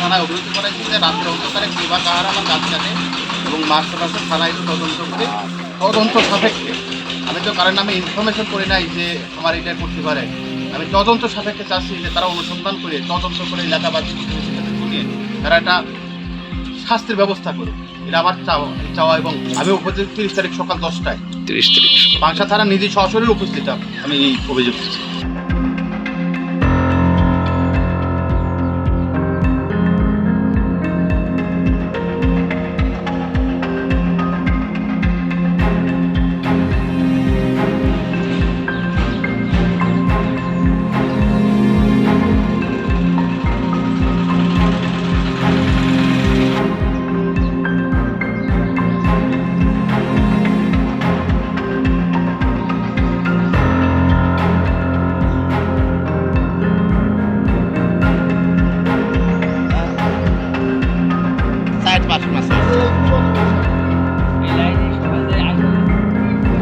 থানায় অভিযোগ করেছি যে রাত্রে অন্ধকারে কে বা কাহারা আমার গাছ কাটে এবং মার্চ মাসে থানায় তদন্ত করে তদন্ত সাপেক্ষে। আমি তো কারণ আমি ইনফরমেশন করি নাই যে আমার এটা করতে পারে। আমি তদন্ত সাপেক্ষে চাচ্ছি যে তারা অনুসন্ধান করে তদন্ত করে এলাকাবাসী শুনিয়ে তারা একটা শাস্তির ব্যবস্থা করে এটা আমার চাওয়া চাওয়া এবং আমি উপস্থিত তিরিশ তারিখ সকাল দশটায়। তিরিশ তারিখ বাংশা থানা নিজে সরাসরি উপস্থিত আমি এই অভিযোগ দিচ্ছি।